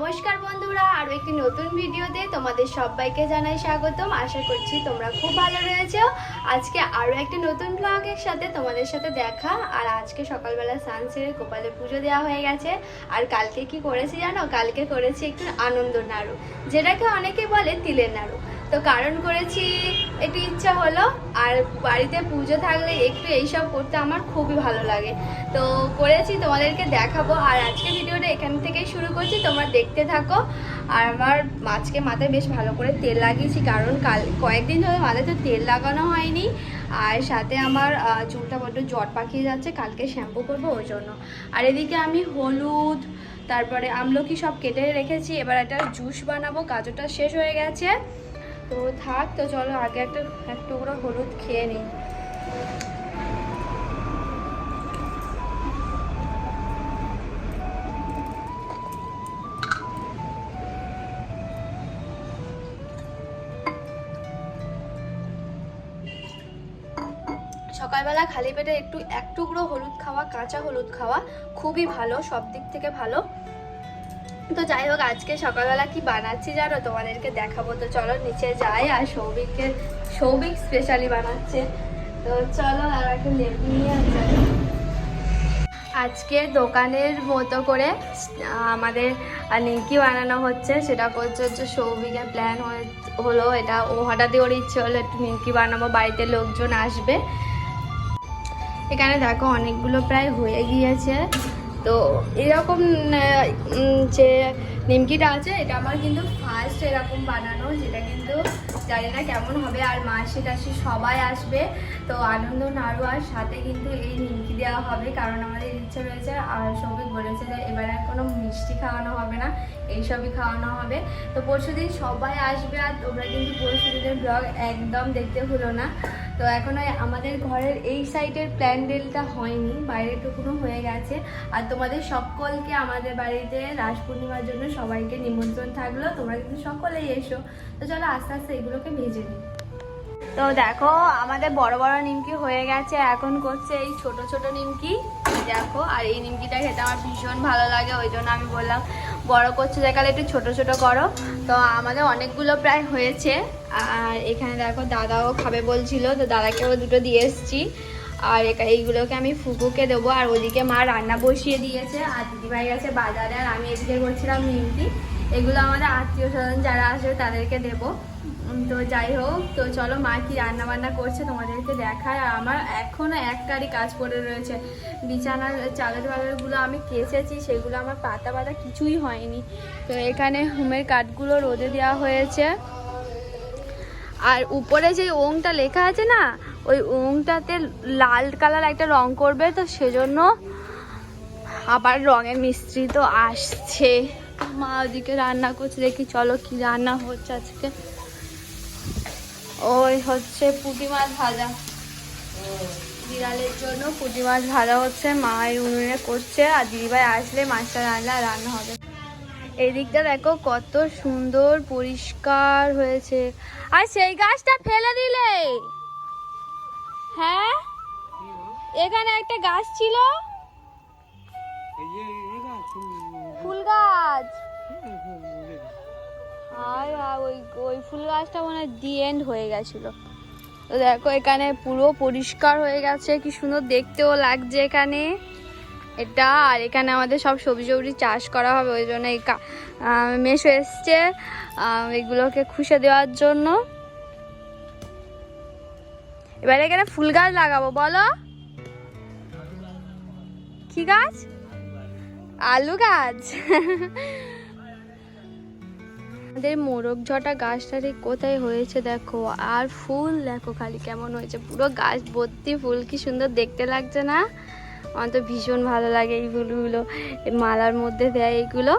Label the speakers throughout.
Speaker 1: নমস্কার বন্ধুরা, আরও একটি নতুন ভিডিওতে তোমাদের সবাইকে জানাই স্বাগতম। আশা করছি তোমরা খুব ভালো রয়েছে। আজকে আরও একটি নতুন ব্লগের সাথে তোমাদের সাথে দেখা। আর আজকে সকালবেলা সানসেরে সেরে গোপালের পুজো দেওয়া হয়ে গেছে। আর কালকে কি করেছি জানো? কালকে করেছি একটু আনন্দ নাড়ু, যেটাকে অনেকে বলে তিলের নাড়ু। তো কারণ করেছি, একটু ইচ্ছা হলো, আর বাড়িতে পুজো থাকলে একটু এইসব করতে আমার খুবই ভালো লাগে। তো করেছি, তোমাদেরকে দেখাবো। আর আজকে ভিডিওটা এখান থেকেই শুরু করছি, তোমরা দেখতে থাকো। আর আমার মাছকে মাথায় বেশ ভালো করে তেল লাগিয়েছি, কারণ কাল, কয়েকদিন ধরে মাথায় তো তেল লাগানো হয়নি। আর সাথে আমার চুলটা বড্ড জট পাকিয়ে যাচ্ছে, কালকে শ্যাম্পু করব ওই জন্য। আর এদিকে আমি হলুদ, তারপরে আমলকি সব কেটে রেখেছি, এবার একটা জুস বানাবো, গাজরটা শেষ হয়ে গেছে। তো থাক, তো চলো আগে একটা, এক টুকরো হলুদ খেয়ে নিই। সকালবেলা খালি পেটে একটু, এক টুকরো হলুদ খাওয়া, কাঁচা হলুদ খাওয়া খুবই ভালো, সব দিক থেকে ভালো। তো যাই হোক, আজকে সকালবেলা কি বানাচ্ছি জানো? তোমাদেরকে দেখাবো। তো চলো নিচে যাই আর সৌভিককে, সৌভিক স্পেশালি বানাচ্ছে। তো চলো আর একটা লেবু নিয়ে আজকে দোকানের মতো করে, আমাদের নিমকি বানানো হচ্ছে। সেটা করছে হচ্ছে সৌভিকের প্ল্যান হলো এটা। ও হঠাৎই ওর ইচ্ছে হলো একটু নিমকি বানাবো। বাড়িতে লোকজন আসবে। এখানে দেখো, অনেকগুলো প্রায় হয়ে গিয়েছে। তো এরকম যে নিমকিটা আছে, এটা আমার কিন্তু ফার্স্ট এরকম বানানো, যেটা কিন্তু জানি না কেমন হবে, আর মাসি টাসি সবাই আসবে, তো আনন্দ নাড়ু আর সাথে কিন্তু এই নিমকি দেওয়া হবে, কারণ আমাদের ইচ্ছে রয়েছে, আর সৌভিক বলেছে যে এবার আর কোনো মিষ্টি খাওয়ানো হবে না, এইসবই খাওয়ানো হবে। তো পরশু সবাই আসবে, আর তোমরা কিন্তু পরশু দিনের ব্লগ একদম দেখতে হলো না। তো এখনও আমাদের ঘরের এই সাইডের প্ল্যান্ডেলটা হয়নি বাইরেটুকুনো হয়ে গেছে। আর তোমাদের সকলকে আমাদের বাড়িতে রাস পূর্ণিমার জন্য সবাইকে নিমন্ত্রণ থাকল, তোমরা কিন্তু সকলেই এসো। তো চলো আস্তে আস্তে এগুলোকে ভেজে নিই। তো দেখো, আমাদের বড় বড় নিমকি হয়ে গেছে, এখন করছে এই ছোট ছোট নিমকি। দেখো, আর এই নিমকিটা খেতে আমার ভীষণ ভালো লাগে, ওই জন্য আমি বললাম বড় করছে দেখালে একটু ছোট ছোট করো। তো আমাদের অনেকগুলো প্রায় হয়েছে। আর এখানে দেখো দাদাও খাবে বলছিল, তো দাদাকেও দুটো দিয়ে এসেছি। আর এইগুলোকে আমি ফুকুকে দেবো, আর ওদিকে মা রান্না বসিয়ে দিয়েছে, আর দিদিভাই গেছে বাজারে, আর আমি এদিকে করছিলাম নিমকি এগুলো আমাদের আত্মীয় স্বজন যারা আসবে তাদেরকে দেবো। তো যাই হোক, তো চলো মা কি রান্না বান্না করছে তোমাদেরকে দেখায়। আর আমার এখনও একটারই কাজ পড়ে রয়েছে। বিছানার চাদর বাদরগুলো আমি কেচেছি, সেগুলো আমার পাতা পাতা কিছুই হয়নি। তো এখানে হোমের কাঠগুলো রোদে দেওয়া হয়েছে। আর উপরে যে ওংটা লেখা আছে না, ওই ওংটাতে লাল কালার একটা রং করবে, তো সেজন্য আবার রঙের মিস্ত্রি তো আসছে। মা ওদিকে রান্না করছে, দেখি চলো কি রান্না হচ্ছে আজকে। ওই হচ্ছে পুঁটি মাছ ভাজা। বিড়ালের জন্য পুঁটি মাছ ভাজা হচ্ছে, মা উনুনে করছে, আর দিদিভাই আসলে মাছটা রান্না রান্না হবে। এই দিকটা দেখো কত সুন্দর পরিষ্কার হয়েছে। আর সেই গাছটা ফেলে দিলে! হ্যাঁ? এখানে একটা গাছ ছিল? ফুল গাছ আর ওই ওই ফুল গাছটা মনে হয় দি এন্ড হয়ে গেছিল। তো দেখো এখানে পুরো পরিষ্কার হয়ে গেছে কি সুন্দর দেখতেও লাগছে এখানে। এটা আর এখানে আমাদের সব সবজি সবজি চাষ করা হবে ওই জন্য এই মেশো এসছে এগুলোকে খুশে দেওয়ার জন্য। এবার এখানে ফুল গাছ লাগাবো বলো। কি গাছ? আলু গাছ। আমাদের মোরগ ঝটা গাছটা ঠিক কোথায় হয়েছে দেখো? আর ফুল দেখো খালি কেমন হয়েছে। পুরো গাছ ভর্তি ফুল, কি সুন্দর দেখতে লাগছে না? আমার তো ভীষণ ভালো লাগে এই ফুলগুলো। মালার মধ্যে দেয় এইগুলো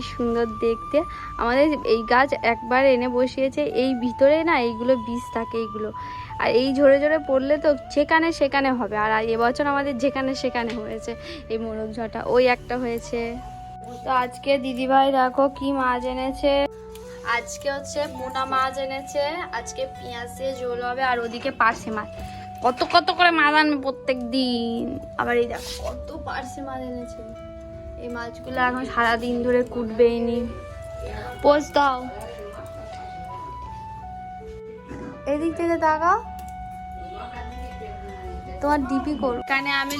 Speaker 1: কি সুন্দর দেখতে। আমাদের এই গাছ একবার এনে বসিয়েছে, এই ভিতরে না এইগুলো বীজ থাকে এইগুলো। আর এই ঝরে ঝরে পড়লে তো যেখানে সেখানে হবে, আর এবছর আমাদের যেখানে সেখানে হয়েছে, এই মোরগ ঝটা ওই একটা হয়েছে। তো আজকে দিদিভাই দেখো কি মাছ এনেছে। আজকে হচ্ছে মোনা মাছ এনেছে, আজকে পেঁয়াজ দিয়ে ঝোল হবে, আর ওদিকে পার্সে মাছ। কত কত করে মাছ আনবে প্রত্যেক দিন আবার এই দেখো, কত পার্সে মাছ এনেছে। এই মাছগুলো এখন সারাদিন ধরে কুটবেই নি। পোজ দাও। এদিক থেকে তাকাও। তোমার ডিপি করো এখানে আমি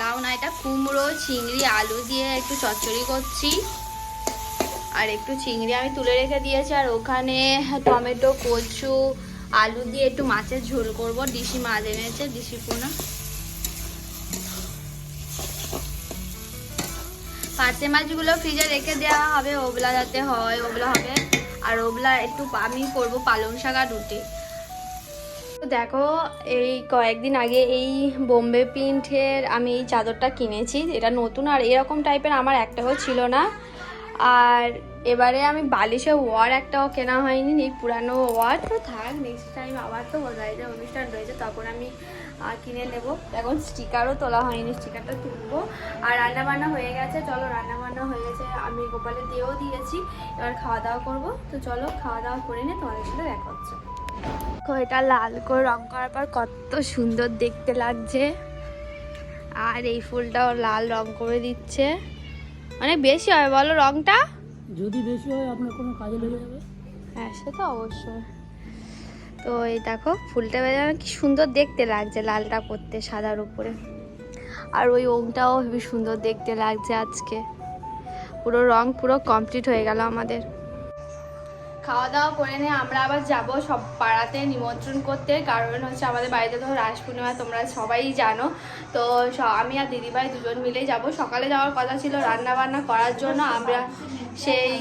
Speaker 1: লাউ না, এটা কুমড়ো, চিংড়ি, আলু দিয়ে একটু চচ্চড়ি করছি। আর একটু চিংড়ি আমি তুলে রেখে দিয়েছি, আর ওখানে টমেটো, কচু, আলু দিয়ে একটু মাছের ঝোল করব। ডিশি মাছ এনেছে ডিশি পোনা। পার্সে মাছগুলো ফ্রিজে রেখে দেওয়া হবে, ওগুলা যাতে হয়, ওগুলো হবে। আর ওগুলা একটু আমি করব পালং শাক আর রুটি। দেখো, এই কয়েকদিন আগে এই বোম্বে প্রিন্টের আমি এই চাদরটা কিনেছি, এটা নতুন আর এরকম টাইপের আমার একটাও ছিল না। আর এবারে আমি বালিশে ওয়ার একটাও কেনা হয়নি এই পুরানো ওয়ার। তো থাক নেক্সট টাইম আবার তো বাড়িতে অনুষ্ঠান রয়েছে তখন আমি কিনে নেব। এখন স্টিকারও তোলা হয়নি স্টিকারটা তুলবো। আর রান্না বান্না হয়ে গেছে চলো রান্না বান্না হয়ে গেছে আমি গোপালে দিয়েও দিয়েছি এবার খাওয়া দাওয়া করব। তো চলো খাওয়া দাওয়া করে নিয়ে তোমাদের সাথে দেখা হচ্ছে। এটা লাল করে রং করার পর কত সুন্দর দেখতে লাগছে। আর এই ফুলটাও লাল রং করে দিচ্ছে। মানে বেশি হয় বলো রংটা?
Speaker 2: যদি বেশি হয় আপনার কোনো কাজে লেগে যাবে?
Speaker 1: হ্যাঁ সে তো অবশ্যই। তো এই দেখো ফুলটা বেজানো কি সুন্দর দেখতে লাগছে লালটা করতে সাদার উপরে। আর ওই ওংটাও হেবি সুন্দর দেখতে লাগছে আজকে। পুরো রং পুরো কমপ্লিট হয়ে গেল আমাদের। খাওয়া দাওয়া করে নিয়ে আমরা আবার যাব সব পাড়াতে নিমন্ত্রণ করতে। কারণ হচ্ছে আমাদের বাড়িতে তো রাস পূর্ণিমা, তোমরা সবাই জানো। তো আমি আর দিদিভাই দুজন মিলেই যাব। সকালে যাওয়ার কথা ছিল রান্না বান্না করার জন্য। আমরা সেই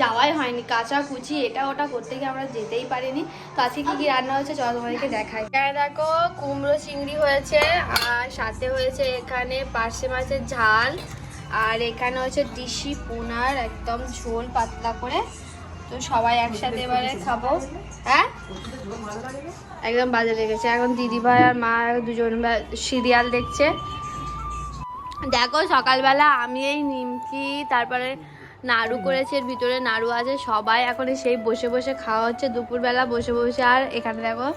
Speaker 1: যাওয়াই হয়নি। কাঁচা কুচি, এটা ওটা করতে গিয়ে আমরা যেতেই পারিনি। তো আজকে কি কি রান্না হয়েছে চলো তোমাদেরকে দেখাই। এখানে দেখো কুমড়ো চিংড়ি হয়েছে, আর সাথে হয়েছে এখানে পার্শে মাছের ঝাল। আর এখানে হচ্ছে দিশি পোনার, একদম ঝোল পাতলা করে। তো সবাই একসাথে এবারে খাব। হ্যাঁ? একদম বাজে লেগেছে। এখন দিদিভাই আর মা দুজন সিরিয়াল দেখছে। দেখো, সকালবেলা আমি এই নিমকি, তারপরে নাড়ু করেছে, এর ভিতরে নাড়ু আছে, সবাই এখন সেই বসে বসে খাওয়া হচ্ছে। দুপুরবেলা বসে বসে আর এখানে দেখো,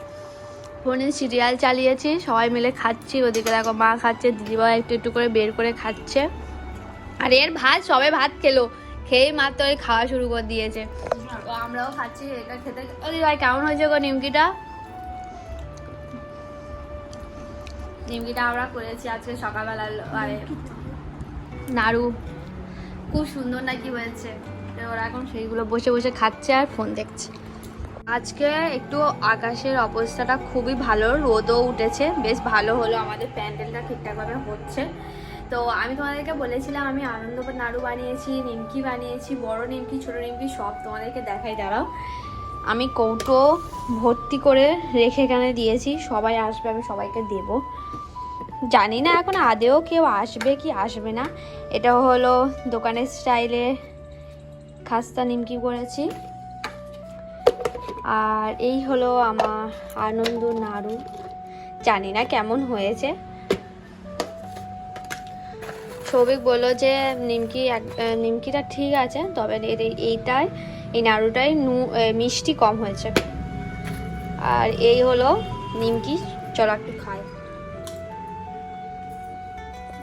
Speaker 1: ফোনে সিরিয়াল চালিয়েছি, সবাই মিলে খাচ্ছি। ওদিকে দেখো মা খাচ্ছে, দিদিভাই একটু একটু করে বের করে খাচ্ছে। আর এর ভাত, সবে ভাত খেলো। খেয়েই মাত্র ওই খাওয়া শুরু করে দিয়েছে। আমরাও খাচ্ছি, এটা খেতে। ও দিদিভাই কেমন হয়েছে গো নিমকিটা? নিমকিটা আমরা করেছি আজকে সকালবেলা, আরে, নাড়ু। খুব সুন্দর নাকি হয়েছে। ওরা এখন সেইগুলো বসে বসে খাচ্ছে আর ফোন দেখছে। আজকে একটু আকাশের অবস্থাটা খুবই ভালো, রোদও উঠেছে। বেশ ভালো হলো, আমাদের প্যান্ডেলটা ঠিকঠাকভাবে হচ্ছে। তো আমি তোমাদেরকে বলেছিলাম, আমি আনন্দ নাড়ু বানিয়েছি, নিমকি বানিয়েছি, বড় নিমকি, ছোট নিমকি, সব তোমাদেরকে দেখাই, দাঁড়াও। আমি কৌটো ভর্তি করে রেখে এখানে দিয়েছি, সবাই আসবে, আমি সবাইকে দেবো। জানি না এখন আদেও কেউ আসবে কি আসবে না। এটা হলো দোকানের স্টাইলে খাস্তা নিমকি করেছি। আর এই হলো আমার আনন্দ নাড়ু জানি না কেমন হয়েছে। সৌভিক বলল যে, নিমকি এক- নিমকিটা ঠিক আছে, তবে এর এই- এইটাই, এই নাড়ুটাই নু মিষ্টি কম হয়েছে। আর এই হলো নিমকি চলো একটু খাই।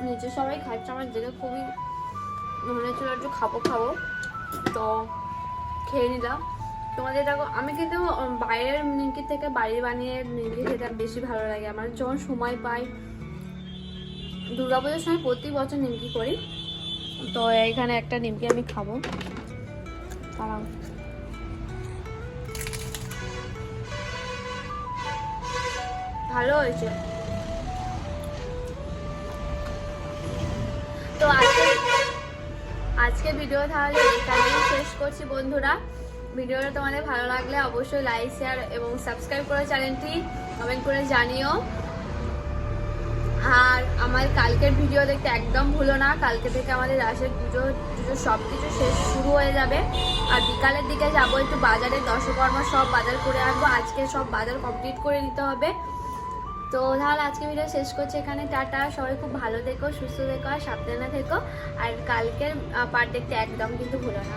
Speaker 1: নিচে সবাই খাচ্ছে, আমার দেখে খুবই মনে হচ্ছিল একটু খাব খাব। তো খেয়ে নিলাম। তোমাদের দেখো, আমি কিন্তু বাইরের নিমকি থেকে বাড়ি বানিয়ে নিমকি খেতে বেশি ভালো লাগে। আমার যখন সময় পাই দুর্গাপুজোর সময় প্রতি বছর নিমকি করি। তো এখানে একটা নিমকি আমি খাব। ভালো হয়েছে। তো আজকে আজকে ভিডিও তাহলে এখানেই শেষ করছি বন্ধুরা। ভিডিওটা তোমাদের ভালো লাগলে অবশ্যই লাইক শেয়ার এবং সাবস্ক্রাইব করে চ্যানেলটি কমেন্ট করে জানিও। আর আমার কালকের ভিডিও দেখতে একদম ভুলো না। কালকে থেকে আমাদের রাসের পুজো পুজো সব কিছু শেষ, শুরু হয়ে যাবে। আর বিকালের দিকে যাব একটু বাজারে, দশকর্মা সব বাজার করে আনব। আজকে সব বাজার কমপ্লিট করে নিতে হবে। তো তাহলে আজকে ভিডিও শেষ করছি এখানে। টাটা। সবাই খুব ভালো থেকো, সুস্থ থেকো আর সাবধানে থেকো। আর কালকের পার্ট দেখতে একদম কিন্তু ভুলো না।